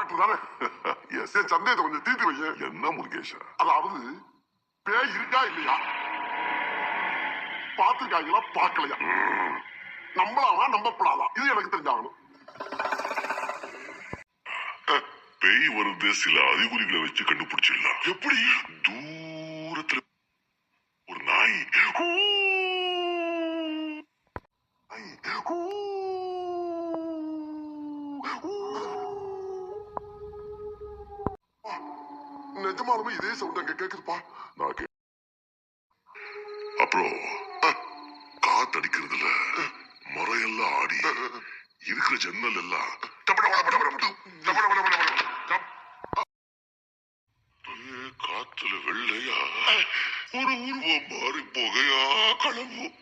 Doctor தானே S. என் சந்தேகத்தை கொஞ்சம் தீர்த்து வைங்க என்ன முருகேஷா? அதாவது பேய் இருக்கா இல்லையா? பார்த்திருக்காங்களா? பார்க்கலையா? நம்பலாமா நம்பப்படாதா? இது எனக்கு தெரிஞ்சாகணும். பேய் வருது சில அறிகுறிகளை வச்சு கண்டுபிடிச்சிடலாம். எப்படி? தூரத்துல ஒரு நாய். ஹூ! நிஜமாலுமே இதே சவுண்ட் அங்க கேக்குதுப்பா. நான் கே- அப்புறம் காத்தடிக்கிறதுல மரம் எல்லாம் ஆடி இருக்கிற ஜன்னல் எல்லாம் காத்துல வெள்ளையா ஒரு உருவம் மாறி புகையா கிளம்பும்